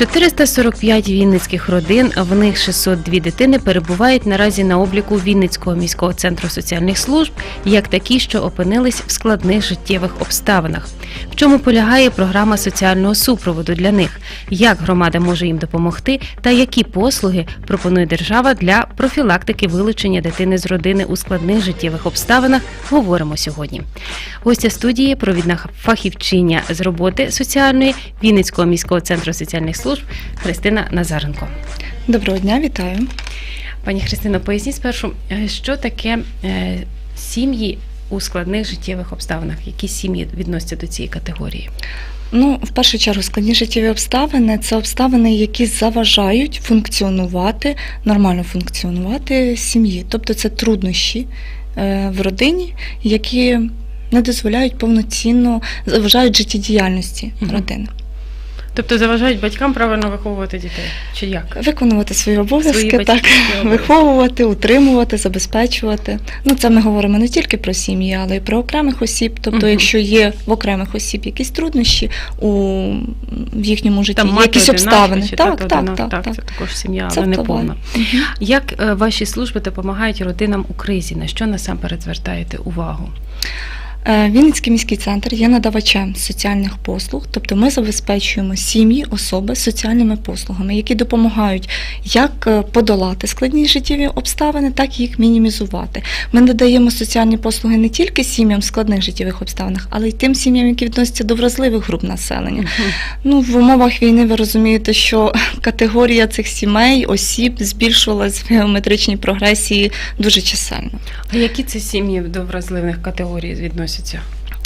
445 вінницьких родин, в них 602 дитини перебувають наразі на обліку Вінницького міського центру соціальних служб, як такі, що опинились в складних життєвих обставинах. В чому полягає програма соціального супроводу для них, як громада може їм допомогти, та які послуги пропонує держава для профілактики вилучення дитини з родини у складних життєвих обставинах, говоримо сьогодні. Гостя студії провідна фахівчиня з роботи соціальної Вінницького міського центру соціальних служб Христина Назаренко. Доброго дня, вітаю. Пані Христино, поясніть спершу, е, що таке е, сім'ї у складних життєвих обставинах? Які сім'ї відносяться до цієї категорії? Ну, в першу чергу, складні життєві обставини це обставини, які заважають функціонувати, нормально функціонувати сім'ї. Тобто це труднощі е, в родині, які не дозволяють повноцінно заважають життєдіяльності Мгм. родини. Тобто заважають батькам правильно виховувати дітей? Чи як? Виконувати свої обов'язки, Свої так, обов'язки. виховувати, утримувати, забезпечувати. Ну, це ми говоримо не тільки про сім'ї, але й про окремих осіб. Тобто, Мгм. якщо є в окремих осіб якісь труднощі у в їхньому житті, мати якісь обставини. чи Так, так, так, так, так. це також сім'я, Це але не повна. Мгм. Як е, ваші служби допомагають родинам у кризі? На що насамперед звертаєте увагу? Е, Вінницький міський центр є надавачем соціальних послуг, тобто ми забезпечуємо сім'ї, особи соціальними послугами, які допомагають як е, подолати складні життєві обставини, так і їх мінімізувати. Ми надаємо соціальні послуги не тільки сім'ям в складних життєвих обставинах, але й тим сім'ям, які відносяться до вразливих груп населення. Ну, в умовах війни ви розумієте, що категорія цих сімей, осіб збільшувалась в геометричній прогресії дуже чисельно. А які це сім'ї до вразливих категорій відносяться?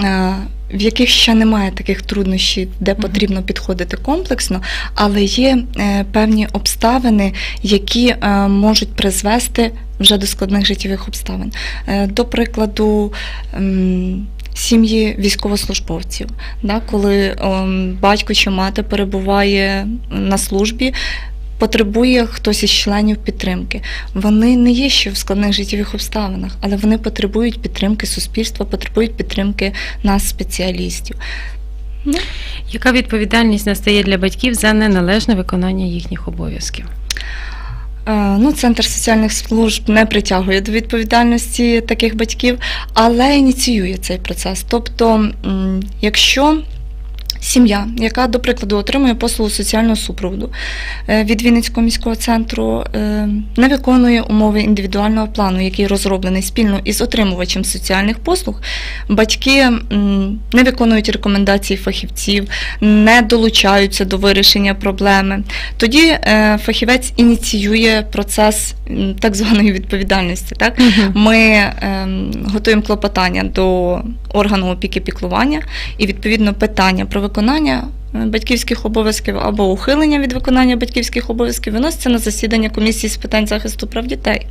Е, в яких ще немає таких труднощів, де потрібно підходити комплексно, але є е, певні обставини, які е, можуть призвести вже до складних життєвих обставин. До прикладу, ем, Сім'ї військовослужбовців, да, коли ем, батько чи мати перебуває на службі, потребує хтось із членів підтримки. Вони не є ще в складних життєвих обставинах, але вони потребують підтримки суспільства, потребують підтримки нас, спеціалістів. Ну, Яка відповідальність настає для батьків за неналежне виконання їхніх обов'язків? Е, Ну, Центр соціальних служб не притягує до відповідальності таких батьків, але ініціює цей процес. Тобто, якщо сім'я, яка, до прикладу, отримує послугу соціального супроводу е, від Вінницького міського центру, е, не виконує умови індивідуального плану, який розроблений спільно із отримувачем соціальних послуг, батьки не виконують рекомендації фахівців, не долучаються до вирішення проблеми. Тоді е, фахівець ініціює процес так званої відповідальності. Так? Ми ем, готуємо клопотання до органу опіки піклування і відповідно питання про виконання е, батьківських обов'язків або ухилення від виконання батьківських обов'язків виноситься на засідання комісії з питань захисту прав дітей,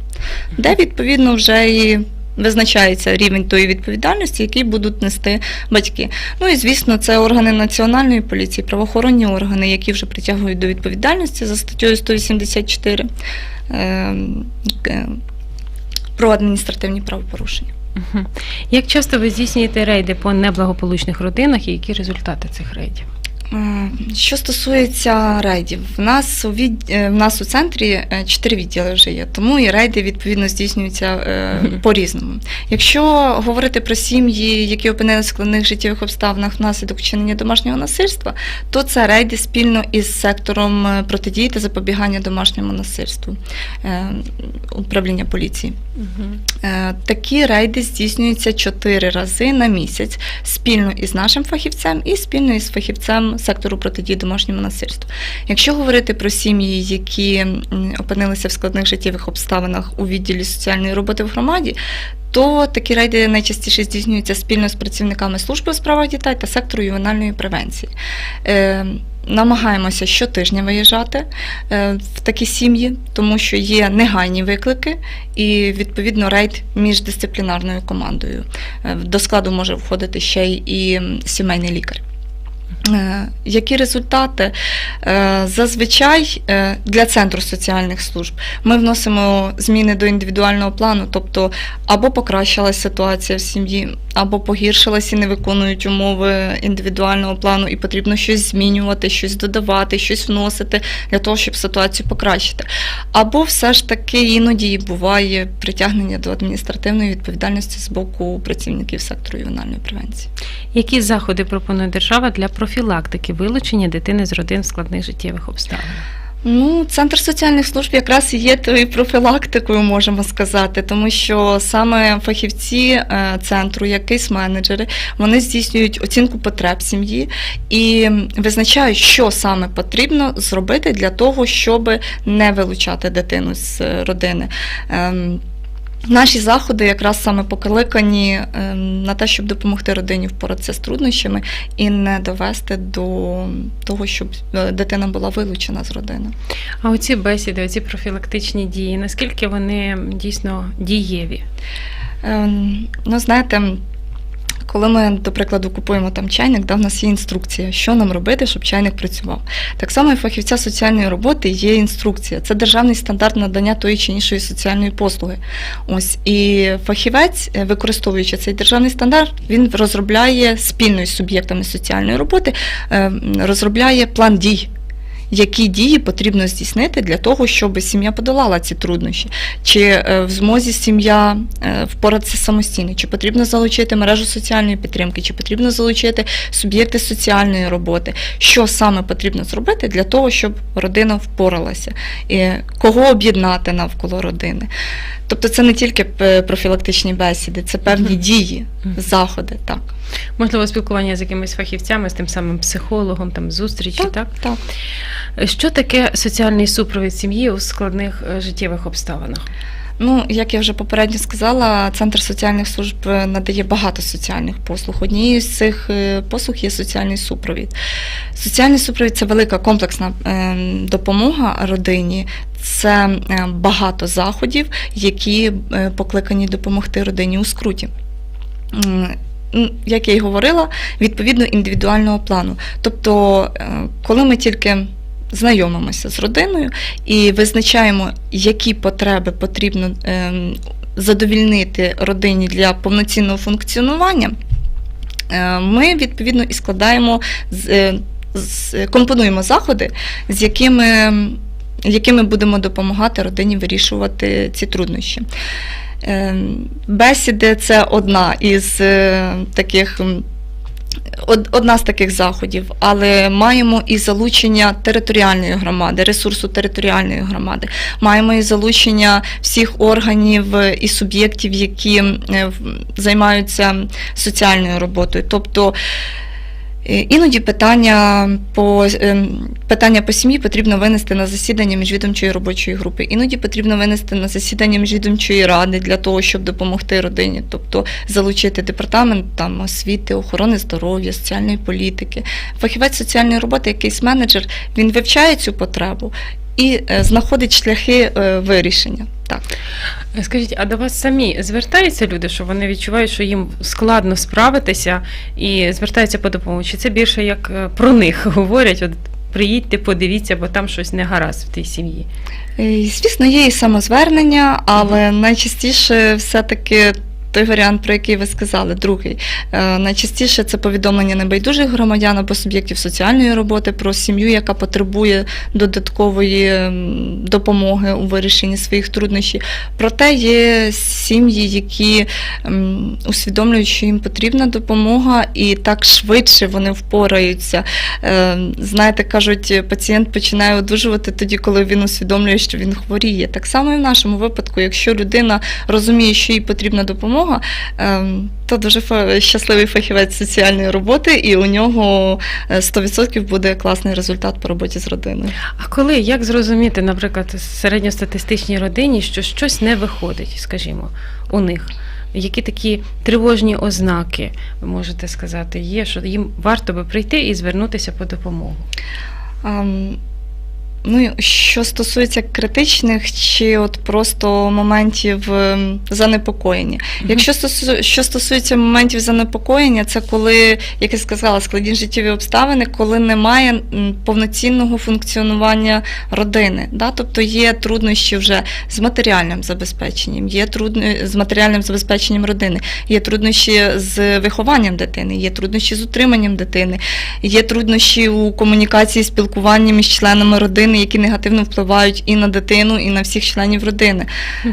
де відповідно вже і визначається рівень тої відповідальності, який будуть нести батьки. Ну і звісно, це органи національної поліції, правоохоронні органи, які вже притягують до відповідальності за статтею 184 ем, е, про адміністративні правопорушення. Як часто ви здійснюєте рейди по неблагополучних родинах і які результати цих рейдів? Що стосується рейдів, в нас у від... е, в нас у центрі е, чотири відділи вже є, тому і рейди відповідно здійснюються е, по-різному. Якщо говорити про сім'ї, які опинилися в складних життєвих обставинах внаслідок вчинення домашнього насильства, то це рейди спільно із сектором протидії та запобігання домашньому насильству управління поліції. Такі рейди здійснюються чотири рази на місяць спільно із нашим фахівцем і спільно із фахівцем сектору протидії домашньому насильству. Якщо говорити про сім'ї, які опинилися в складних життєвих обставинах у відділі соціальної роботи в громаді, то такі рейди найчастіше здійснюються спільно з працівниками служби у справах дітей та сектору ювенальної превенції. Е, Намагаємося щотижня виїжджати е, в такі сім'ї, тому що є негайні виклики і відповідно рейд між дисциплінарною командою. Е, До складу може входити ще й сімейний лікар. Е, Які результати? Е, Зазвичай е, для центру соціальних служб ми вносимо зміни до індивідуального плану, тобто або покращилась ситуація в сім'ї, або погіршилась і не виконують умови індивідуального плану, і потрібно щось змінювати, щось додавати, щось вносити для того, щоб ситуацію покращити. Або все ж таки іноді буває притягнення до адміністративної відповідальності з боку працівників сектору ювенальної превенції. Які заходи пропонує держава для профілактики вилучення дитини з родин в складних життєвих обставин? Ну, центр соціальних служб якраз і є тою профілактикою, можемо сказати, тому що саме фахівці е, центру, як кейс-менеджери, вони здійснюють оцінку потреб сім'ї і визначають, що саме потрібно зробити для того, щоб не вилучати дитину з родини. Наші заходи якраз саме покликані ем, на те, щоб допомогти родині впоратися з труднощами і не довести до того, щоб е, дитина була вилучена з родини. А оці бесіди, оці профілактичні дії, наскільки вони дійсно дієві? Ем, Ну, знаєте, коли ми, до прикладу, купуємо там чайник, да, в нас є інструкція, що нам робити, щоб чайник працював. Так само і фахівця соціальної роботи є інструкція. Це державний стандарт надання тої чи іншої соціальної послуги. Ось і фахівець, е, використовуючи цей державний стандарт, він розробляє спільно із суб'єктами соціальної роботи, ем, розробляє план дій. Які дії потрібно здійснити для того, щоб сім'я подолала ці труднощі? Чи е, в змозі сім'я е, впоратися самостійно? Чи потрібно залучити мережу соціальної підтримки, чи потрібно залучити суб'єкти соціальної роботи? Що саме потрібно зробити для того, щоб родина впоралася? І кого об'єднати навколо родини? Тобто це не тільки е, профілактичні бесіди, це певні дії, заходи. Так, Можливо, спілкування з якимись фахівцями, з тим самим психологом, там зустрічі, так? так. Що таке соціальний супровід сім'ї у складних е, життєвих обставинах? Ну, як я вже попередньо сказала, центр соціальних служб е, надає багато соціальних послуг. Однією з цих е, послуг є соціальний супровід. Соціальний супровід це велика комплексна допомога родині. Це багато заходів, які покликані допомогти родині у скруті. М, Як я й говорила, відповідно індивідуального плану. Тобто, коли ми тільки знайомимося з родиною і визначаємо, які потреби потрібно ем, задовільнити родині для повноцінного функціонування, е, ми відповідно і складаємо, е, компонуємо заходи, з якими, якими будемо допомагати родині вирішувати ці труднощі. Ем, Бесіди це одна із е, таких. Одна з таких заходів, але маємо і залучення територіальної громади, ресурсу територіальної громади. Маємо і залучення всіх органів і суб'єктів, які е, займаються соціальною роботою. Тобто іноді питання по, ем, питання по сім'ї потрібно винести на засідання міжвідомчої робочої групи. Іноді потрібно винести на засідання міжвідомчої ради для того, щоб допомогти родині, тобто залучити департамент там, освіти, охорони здоров'я, соціальної політики. Фахівець соціальної роботи, якийсь менеджер, він вивчає цю потребу і е, знаходить шляхи е, вирішення. Так. Е, Скажіть, а до вас самі звертаються люди, що вони відчувають, що їм складно справитися і звертаються по допомогу? Чи це більше як про них говорять? От приїдьте, подивіться, бо там щось не гаразд в тій сім'ї. Звісно, є і самозвернення, але найчастіше все-таки. Той варіант, про який ви сказали, другий. Е, Найчастіше це повідомлення небайдужих громадян або суб'єктів соціальної роботи про сім'ю, яка потребує додаткової допомоги у вирішенні своїх труднощів. Проте є сім'ї, які усвідомлюють, що їм потрібна допомога, і так швидше вони впораються. Е, Знаєте, кажуть, пацієнт починає одужувати тоді, коли він усвідомлює, що він хворіє. Так само і в нашому випадку, якщо людина розуміє, що їй потрібна допомога, ем, то дуже щасливий фахівець соціальної роботи, і у нього е, 100% буде класний результат по роботі з родиною. А коли як зрозуміти, наприклад, середньостатистичній родині, що щось не виходить, скажімо, у них? Які такі тривожні ознаки, ви можете сказати, є, що їм варто би прийти і звернутися по допомогу? Ну, що стосується критичних чи от просто моментів ем, занепокоєння. Якщо стосу, що стосується моментів занепокоєння, це коли, як я сказала, складні життєві обставини, коли немає повноцінного функціонування родини. Да? Тобто є труднощі вже з матеріальним забезпеченням, є трудно з матеріальним забезпеченням родини, є труднощі з вихованням дитини, є труднощі з утриманням дитини, є труднощі у комунікації, спілкуванні між членами родини, які негативно впливають і на дитину, і на всіх членів родини.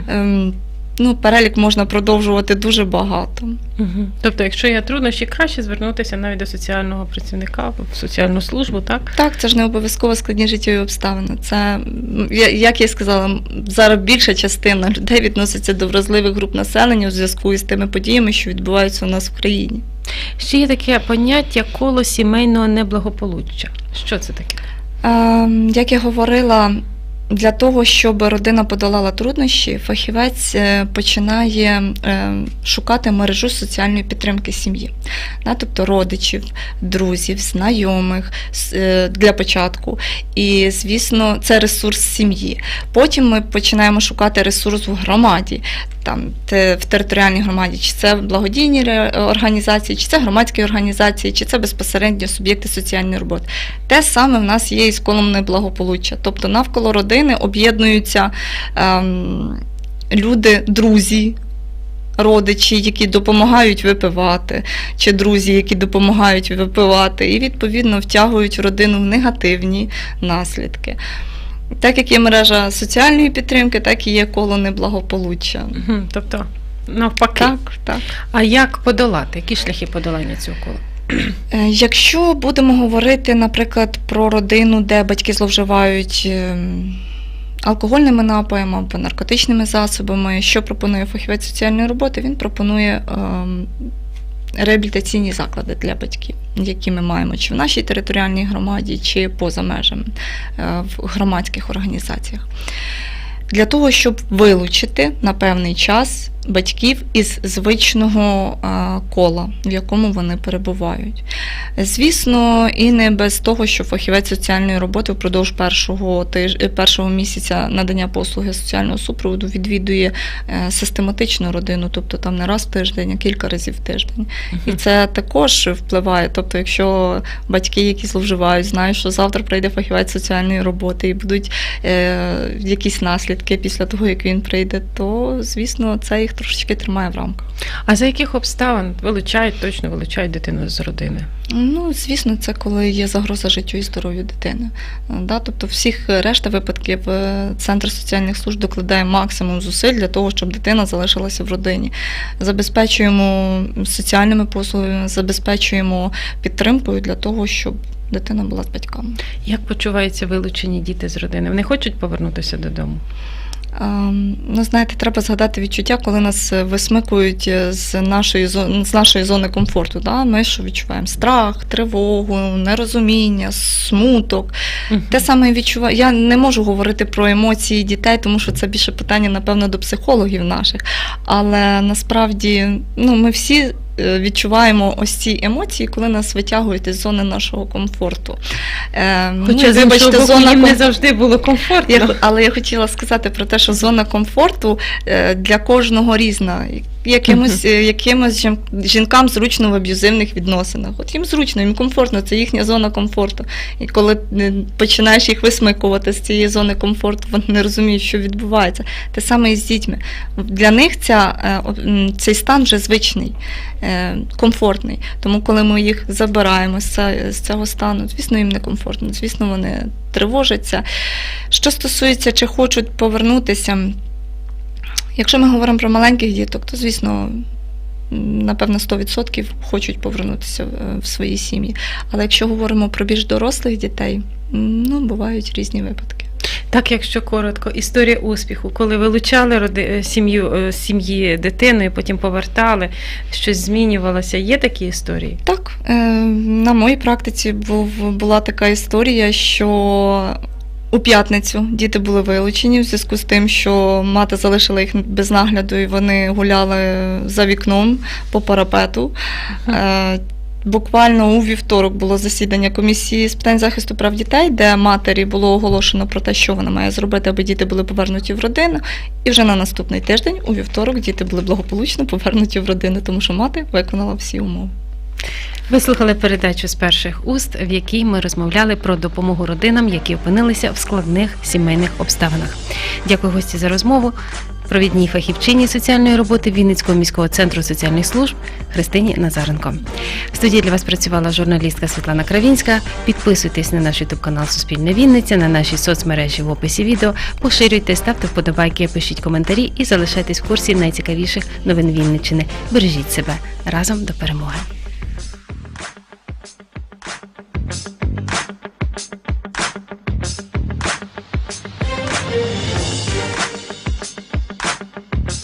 Ем, ну, перелік можна продовжувати дуже багато. Мгм. Тобто, якщо є труднощі, краще звернутися навіть до соціального працівника в соціальну службу, так? Так, це ж не обов'язково складні життєві обставини. Це, як я сказала, зараз більша частина людей відноситься до вразливих груп населення у зв'язку із тими подіями, що відбуваються у нас в країні. Ще є таке поняття коло сімейного неблагополуччя. Що це таке? Ем, Як я говорила, для того, щоб родина подолала труднощі, фахівець е, починає е, шукати мережу соціальної підтримки сім'ї, тобто родичів, друзів, знайомих е, для початку. І, звісно, це ресурс сім'ї. Потім ми починаємо шукати ресурс в громаді, там в територіальній громаді, чи це благодійні організації, чи це громадські організації, чи це безпосередньо суб'єкти соціальної роботи. Те саме в нас є із колом неблагополуччя. Тобто навколо родини об'єднуються ем, люди, друзі. Родичі, які допомагають випивати, чи друзі, які допомагають випивати, і відповідно втягують родину в негативні наслідки. Так як є мережа соціальної підтримки, так і є коло неблагополуччя. Тобто, навпаки. Так, так. А як подолати? Які шляхи подолання цього кола? Е, Якщо будемо говорити, наприклад, про родину, де батьки зловживають ем, алкогольними напоями або наркотичними засобами, що пропонує фахівець соціальної роботи? Він пропонує ем, реабілітаційні заклади для батьків, які ми маємо чи в нашій територіальній громаді, чи поза межами е, в громадських організаціях. Для того, щоб вилучити на певний час батьків із звичного кола, в якому вони перебувають. Звісно, і не без того, що фахівець соціальної роботи впродовж першого тиж... е, першого місяця надання послуги соціального супроводу відвідує е, систематично родину, тобто там не раз в тиждень, а кілька разів в тиждень. І це також впливає. Тобто, якщо батьки, які зловживають, знають, що завтра прийде фахівець соціальної роботи і будуть е, якісь наслідки після того, як він прийде, то звісно це їх трошечки тримає в рамках. А за яких обставин вилучають, точно вилучають дитину з родини? Ну, звісно, це коли є загроза життю і здоров'ю дитини. Е, Да? Тобто, всіх решта випадків е, центр соціальних служб докладає максимум зусиль для того, щоб дитина залишилася в родині. Забезпечуємо соціальними послугами, забезпечуємо підтримкою для того, щоб дитина була з батьками. Як почуваються вилучені діти з родини? Вони хочуть повернутися додому? Ем, Ну, знаєте, треба згадати відчуття, коли нас е, висмикують е, з нашої зони, з нашої зони комфорту. Да? Ми що відчуваємо? Страх, тривогу, нерозуміння, смуток. Те саме відчуваю. Я не можу говорити про емоції дітей, тому що це більше питання, напевно, до психологів наших. Але насправді ну, ми всі відчуваємо ось ці емоції, коли нас витягують із зони нашого комфорту. Хоча, ну, Хоча, іншого боку, зона їм не завжди було комфортно. я, але я хотіла сказати про те, що зона комфорту е, для кожного різна. Якимось, е, якимось жінкам зручно в аб'юзивних відносинах. От їм зручно, їм комфортно, це їхня зона комфорту. І коли е, починаєш їх висмикувати з цієї зони комфорту, вони не розуміють, що відбувається. Те саме і з дітьми. Для них ця, е, цей стан вже звичний, комфортний. Тому коли ми їх забираємо з з цього стану, звісно, їм некомфортно, звісно, вони тривожаться. Що стосується, чи хочуть повернутися, якщо ми говоримо про маленьких діток, то звісно. Напевно, 100% хочуть повернутися в- в свої сім'ї. Але якщо говоримо про більш дорослих дітей, ну, бувають різні випадки. Так, якщо коротко, історія успіху, коли вилучали роди, е, сім'ю е, сім'ї дитину і потім повертали, щось змінювалося. Є такі історії? Так, е, на моїй практиці був, була така історія, що у п'ятницю діти були вилучені в зв'язку з тим, що мати залишила їх без нагляду, і вони гуляли за вікном по парапету. Е, буквально у вівторок було засідання комісії з питань захисту прав дітей, де матері було оголошено про те, що вона має зробити, аби діти були повернуті в родину. І вже на наступний тиждень, у вівторок, діти були благополучно повернуті в родину, тому що мати виконала всі умови. Ви слухали передачу з перших уст, в якій ми розмовляли про допомогу родинам, які опинилися в складних сімейних обставинах. Дякую гості за розмову. Провідній фахівчині соціальної роботи Вінницького міського центру соціальних служб Христині Назаренко. В студії для вас працювала журналістка Світлана Кравінська. Підписуйтесь на наш ютуб канал Суспільне Вінниця, на наші соцмережі в описі відео. Поширюйте, ставте вподобайки, пишіть коментарі і залишайтесь в курсі найцікавіших новин Вінниччини. Бережіть себе разом до перемоги.